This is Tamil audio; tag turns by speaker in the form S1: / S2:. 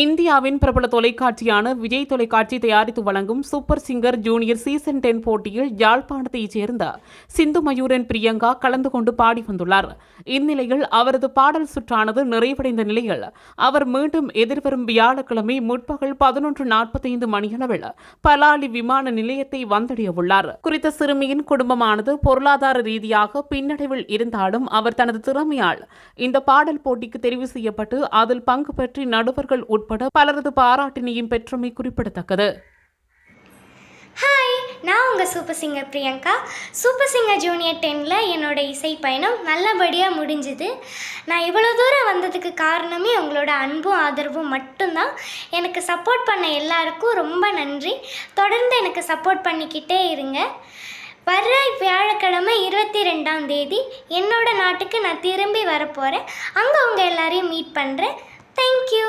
S1: இந்தியாவின் பிரபல தொலைக்காட்சியான விஜய் தொலைக்காட்சி தயாரித்து வழங்கும் super singer junior season ten போட்டியில் யாழ்ப்பாணத்தைச் சேர்ந்த சிந்து மயூரன் பிரியங்கா கலந்து கொண்டு பாடி வந்துள்ளார். இந்நிலையில் அவரது பாடல் சுற்றானது நிறைவடைந்த நிலையில் அவர் மீண்டும் எதிர்வரும் வியாழக்கிழமை முற்பகல் பதினொன்று நாற்பத்தைந்து மணியளவில் பலாலி விமான நிலையத்தை வந்தடைய உள்ளார். குறித்த சிறுமியின் குடும்பமானது பொருளாதார ரீதியாக பின்னடைவில் இருந்தாலும் அவர் தனது திறமையால் இந்த பாடல் போட்டிக்கு தெரிவு செய்யப்பட்டு அதில் பங்கு பெற்று நடுவர்கள் உட்பட பலரது பாராட்டினையும் பெற்றமை குறிப்பிடத்தக்கது.
S2: ஹாய் நான் உங்கள் super singer Priyanka. Super singer junior டென்னில் என்னோட இசை பயணம் நல்லபடியாக முடிஞ்சுது. நான் இவ்வளோ தூரம் வந்ததுக்கு காரணமே உங்களோட அன்பும் ஆதரவும் மட்டும்தான். எனக்கு சப்போர்ட் பண்ண எல்லாருக்கும் ரொம்ப நன்றி. தொடர்ந்து எனக்கு சப்போர்ட் பண்ணிக்கிட்டே இருங்க. வர்ற வியாழக்கிழமை இருபத்தி ரெண்டாம் தேதி என்னோட நாட்டுக்கு நான் திரும்பி வரப்போகிறேன் அங்கே உங்கள் எல்லாரையும் மீட் பண்ணுறேன் தேங்க்யூ